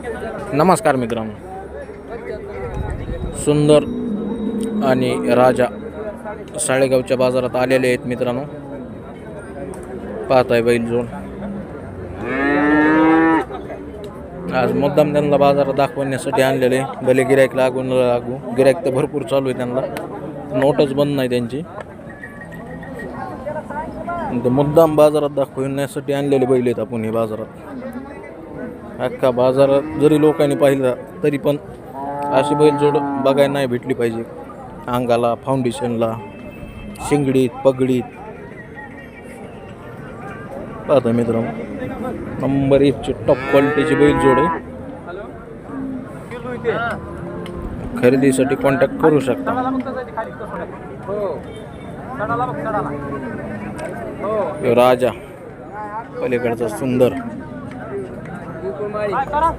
नमस्कार मित्रांनो. सुंदर आणि राजा साळेगावच्या बाजारात आलेले आहेत मित्रांनो. पाहताय बैल जोड. आज मुद्दाम त्यांना बाजारात दाखवण्यासाठी आणलेले भले गिरायक लागू न लागू. गिरायक तर भरपूर चालू आहे त्यांना. नोटच बंद नाही त्यांची. मुद्दाम बाजारात दाखवण्यासाठी आणलेले बैल आहेत आपण हे बाजारात. अख्खा बाजारात जरी लोकांनी पाहिला तरी पण अशी बैलजोड बघायला नाही भेटली पाहिजे. अंगाला फाउंडेशनला शिंगडीत पगडीत. पाहता मित्र नंबर एकची टॉप क्वालिटीची बैलजोड आहे. खरेदीसाठी कॉन्टॅक्ट करू शकता. राजा पलीकडचा सुंदर. 含まれて。